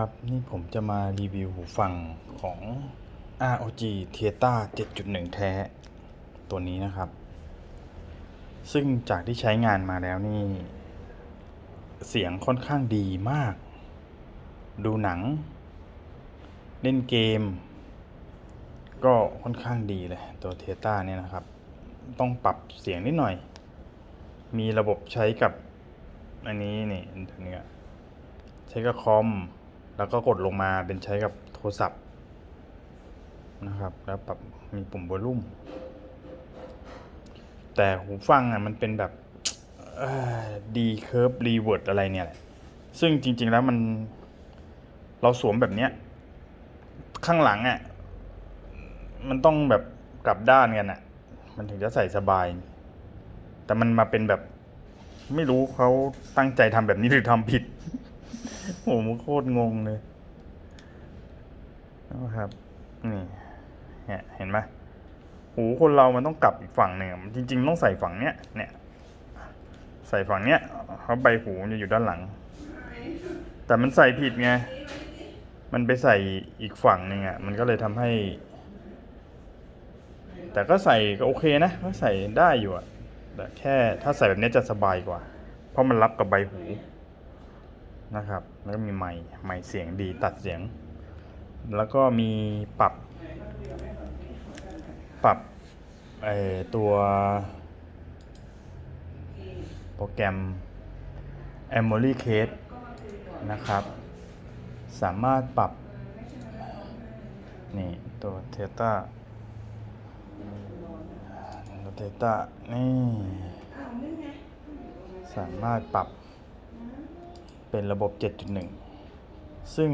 ครับ นี่ผมจะมารีวิวหูฟังของ ROG Theater 7.1 แท้ ตัวนี้นะครับ ซึ่งจากที่ใช้งานมาแล้วนี่ เสียงค่อนข้างดีมาก ดูหนัง เล่นเกม ก็ค่อนข้างดีเลย ตัว Theater เนี่ยนะครับ ต้องปรับเสียงนิดหน่อย มีระบบใช้กับ อันนี้นี่ตัวเนี้ยใช้กับคอม แล้วก็กดลงมาเป็นใช้กับโทรศัพท์นะครับ แล้วปรับมีปุ่มวอลลุ่ม แต่หูฟังอะมันเป็นแบบดีเคิร์ฟรีเวิร์ดอะไรเนี่ยแหละซึ่งจริง ๆแล้วมันเราสวมแบบเนี้ย ข้างหลังอะมันต้องแบบกลับด้านกันอะ มันถึงจะใส่สบาย แต่มันมาเป็นแบบ ไม่รู้เขาตั้งใจทำแบบนี้หรือทำผิด โอ้โหโคตรงงเลยนะครับ นี่เนี่ยเห็นไหมหูคนเรามันต้องกลับอีกฝั่งหนึ่งจริง ๆ ต้องใส่ฝั่งเนี้ยเนี่ย ใส่ฝั่งเนี้ยเขาใบหูมันจะอยู่ด้านหลัง แต่มันใส่ผิดไง มันไปใส่อีกฝั่งหนึ่งอะ มันก็เลยทำให้ แต่ก็ใส่ก็โอเคนะก็ใส่ได้อยู่อะแต่แค่ถ้าใส่แบบนี้จะสบายกว่า เพราะมันรับกับใบหู นะครับ แล้วก็มีไมค์ไมค์เสียงดีตัดเสียง แล้วก็มีปรับ ปรับไอตัวโปรแกรม e m o l y Case นะครับ สามารถปรับ นี่ ตัว Theta ตัว Theta นี่ สามารถปรับ เป็นระบบ 7.1 ซึ่ง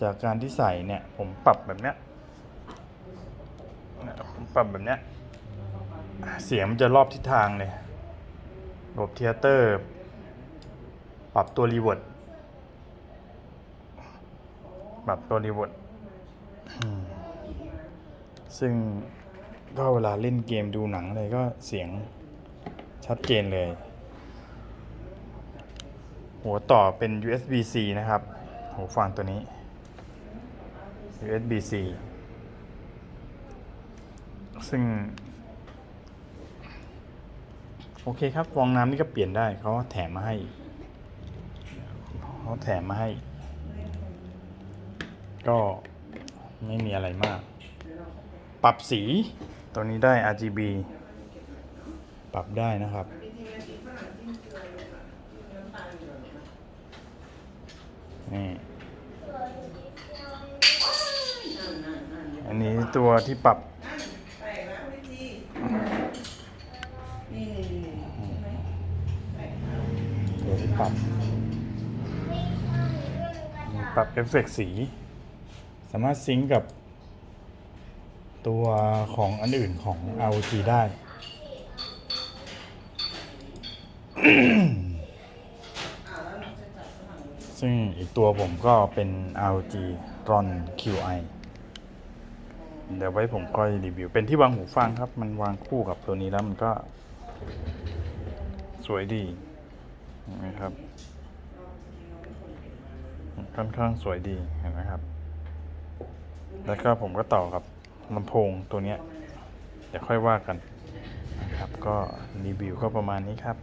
จากการที่ใส่เนี่ย ผมปรับแบบเนี้ยผมปรับแบบเนี้ย เสียงมันจะรอบทิศทางเลย ระบบเทเตอร์ ปรับตัวรีเวิร์ดปรับตัวรีเวิร์ดซึ่งก็เวลาเล่นเกมดูหนังอะไรก็เสียงชัดเจนเลย หัวต่อเป็น USB-C นะครับหูฟังตัวนี้ USB-C ซึ่ง โอเคครับฟองน้ำนี่ก็เปลี่ยนได้เขาแถมมาให้เขาแถมมาให้ ก็ไม่มีอะไรมาก ปรับสีตัวนี้ได้ RGB ปรับได้นะครับ นี่ อันนี้ ตัวที่ปรับใส่แล้ววิธีนี่นี่นี่ตัวที่ปรับ ปรับเอฟเฟกต์สี สามารถซิงก์กับ ตัวของอันอื่นของ ROG ได้ซึ่งอีกตัวผมก็เป็น ROG Ron QI เดี๋ยวไว้ผมค่อยรีวิว เป็นที่วางหูฟังครับ มันวางคู่กับตัวนี้แล้วมันก็ สวยดีนไหมครับ ค่อนข้างสวยดีเห็นไหมครับ แล้วก็ผมก็ต่อกับลำโพงตัวเนี้ยเดี๋ยวค่อยว่ากันนะครับก็รีวิวก็ประมาณนี้ครับ